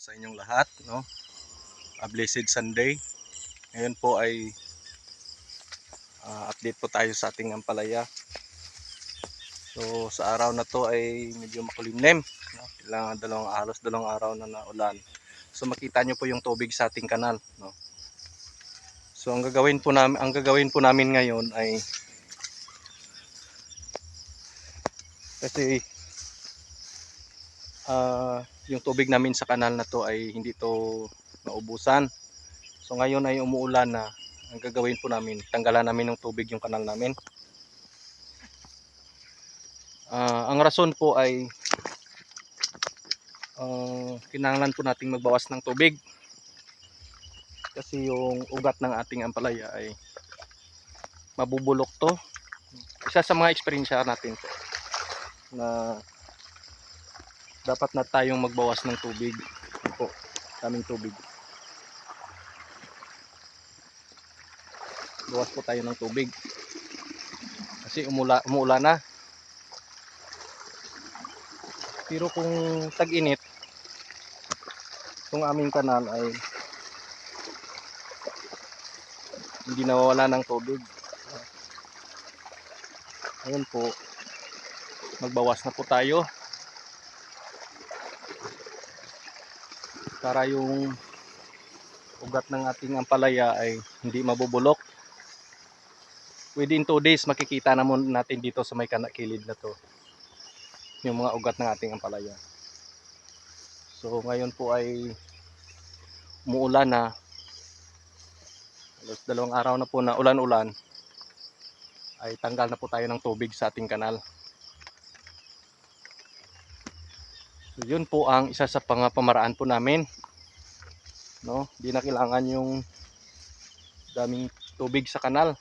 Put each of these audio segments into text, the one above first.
sa inyong lahat, no? A blessed Sunday. Ngayon po ay ah, update po tayo sa ating ampalaya. So sa araw na to ay medyo makulimlim, no? Ilang dalawang halos dalawang araw na naulan. So makita nyo po yung tubig sa ating kanal, no? So ang gagawin po namin, ang gagawin po namin ngayon ay kasi ah yung tubig namin sa kanal na to ay hindi to maubusan. So ngayon ay umuulan na. Ang gagawin po namin, tanggalan namin ng tubig yung kanal namin. Ah, ang rason po ay ah, kinanglan po nating magbawas ng tubig. Kasi yung ugat ng ating ampalaya ay mabubulok to. Isa sa mga experience natin po na dapat na tayong magbawas ng tubig. Po kaming tubig. Bawas po tayo ng tubig. Kasi umula, umuula na. Pero kung tag-init itong aming kanal ay hindi nawawala ng tubig. Ayun po. Magbawas na po tayo para yung ugat ng ating ampalaya ay hindi mabubulok. Within 2 days makikita naman natin dito sa may kanakilid na to yung mga ugat ng ating ampalaya. So ngayon po ay umuulan na. Halos dalawang araw na po na ulan-ulan ay tanggal na po tayo ng tubig sa ating kanal. So yun po ang isa sa pang pamaraan po namin. No, di na kailangan yung daming tubig sa kanal.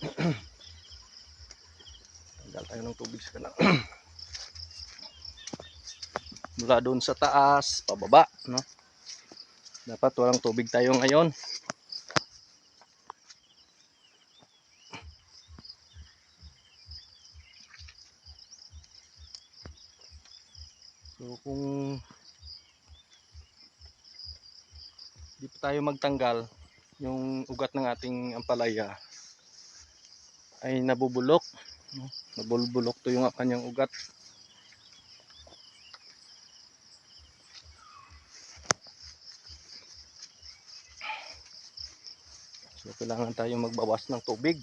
Tanggal tayo ng tubig sa kanal. Mula doon sa taas, pababa, no? Dapat walang tubig tayo ngayon. So kung di tayo magtanggal yung ugat ng ating ampalaya ay nabubulok no? nabulbulok to yung kanyang ugat So kailangan tayo magbawas ng tubig.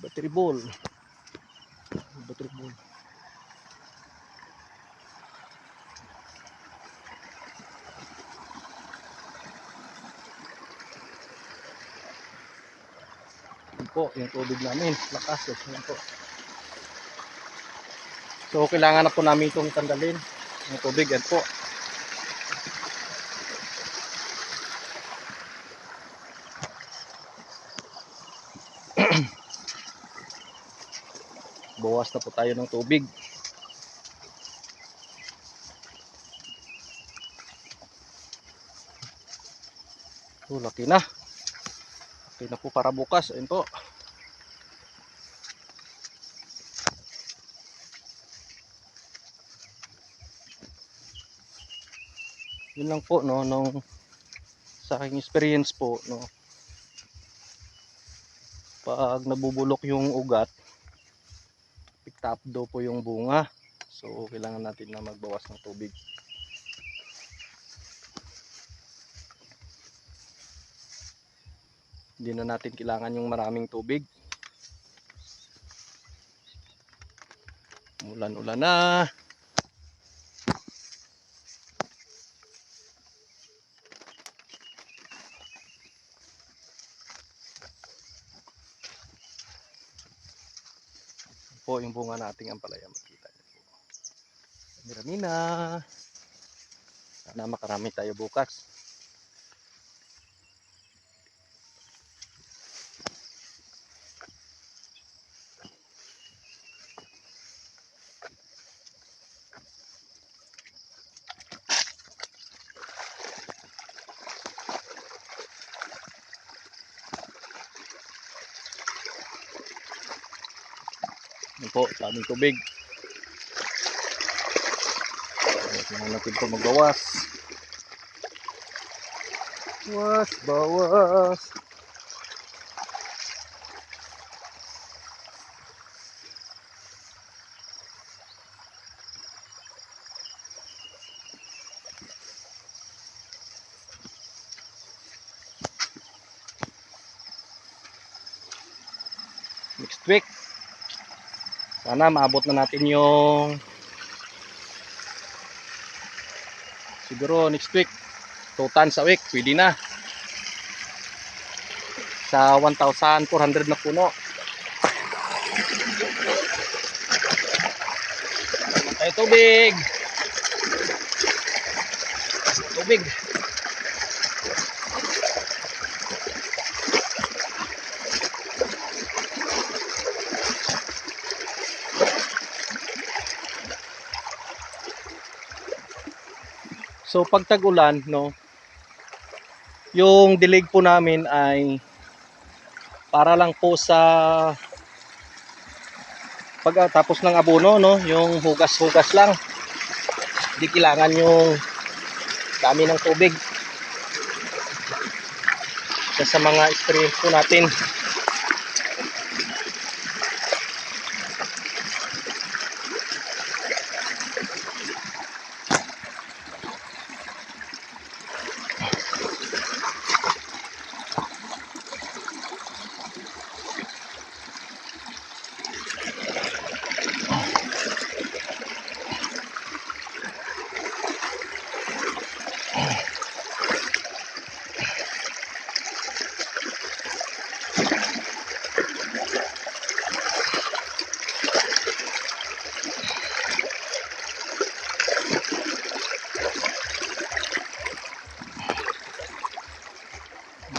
Battery ball. May Battery ball. Yun po, yung tubig namin. Lakas. Yun po. So, kailangan na po namin itong tanggalin. Yung tubig, yan po. Bawas na po tayo ng tubig. Oh, laki na. Okay na po para bukas. Ayun po. Yun lang po no nung sa aking experience po no. Pag nabubulok yung ugat, picked up daw po yung bunga. So kailangan natin na magbawas ng tubig. Hindi na natin kailangan yung maraming tubig. Ulan-ulan na. po yung bunga nating ampalaya makita niyo po. Marami na. Sana makarami tayo bukas. Yan po, daming tubig. Tingnan natin ito magbawas. Bawas, bawas. Next week, sana maabot na natin yung siguro next week. 2 tons a week. Pwede na. Sa 1,400 na puno. Tayo tubig! Tubig So pag tag-ulan, no, yung dilig po namin ay para lang po sa pagkatapos ng abono, no, yung hugas-hugas lang. Hindi kailangan yung dami ng tubig. Sa mga experience po natin,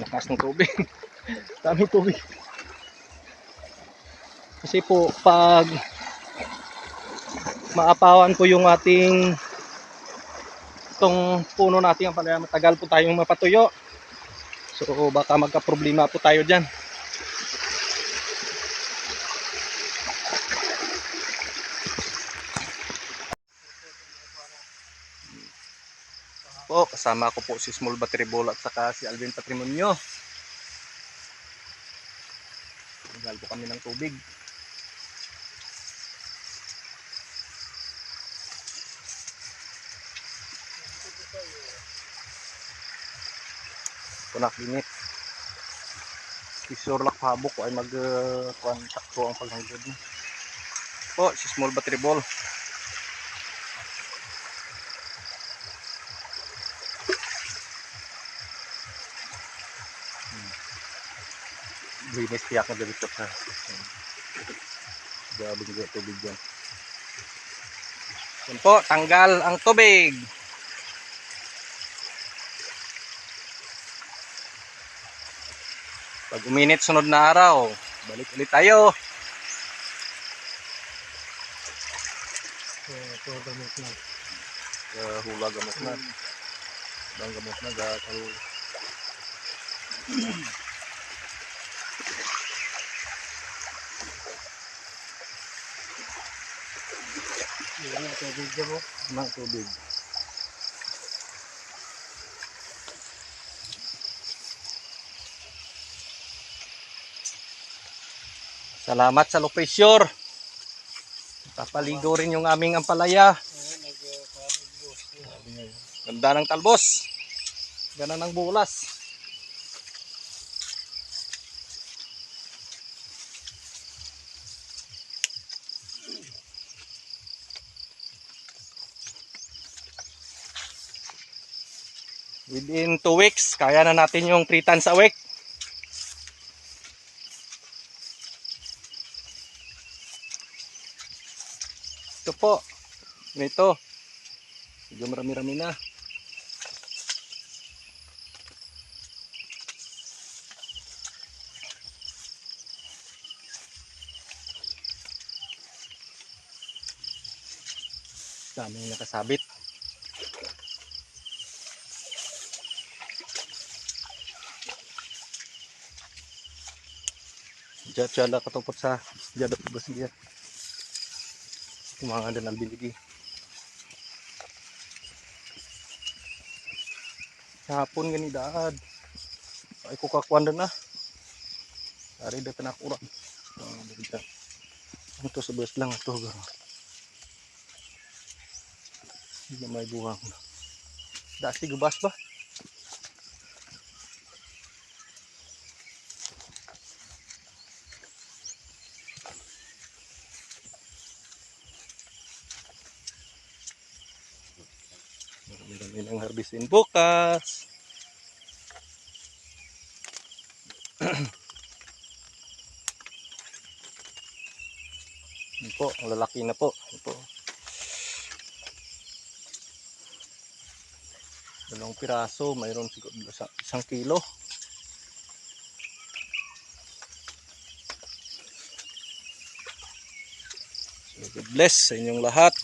Lakas ng tubig. Dami tubig. Kasi po, pag maapawan po yung ating itong puno natin ang matagal po tayong mapatuyo. So baka magka-problema po tayo dyan. Po. Kasama ko po si Small Battery Ball at saka si Alvin Patrimonio. Nagal po kami ng tubig. Punak binit. Si Surlak Habok ay mag uh, po ang paghanggod. Po, si Small Battery Ball. Linis tiyak na dito sa grabe nga tubig yan yan po tanggal ang tubig. Pag uminit sunod na araw. Balik ulit tayo. Ito gamot na. uh, hula gamot na. Bang gamot na gakal tubig niya mo. ng tubig Salamat sa Lopesyor. Papaligo rin yung aming ampalaya. Ganda ng talbos. Ganda ng bulas. Within 2 weeks, kaya na natin yung 3 tons a week. Ito po. Ito. Medyo marami-rami na. Daming nakasabit. Siya katupot sa diyan dapat ba siya. Kumanga din ang biligi. Hapon gani daad. Ay ko kakuan na. Ari da tanakura. Ito sa bus lang ito. garo. Hindi may buwang. Dasi gubas ba? Marami-rami ng harbisin bukas. Yan po, lalaki na po. Yan po. Dalawang piraso, mayroon siguro sa isang kilo. God bless sa inyong lahat.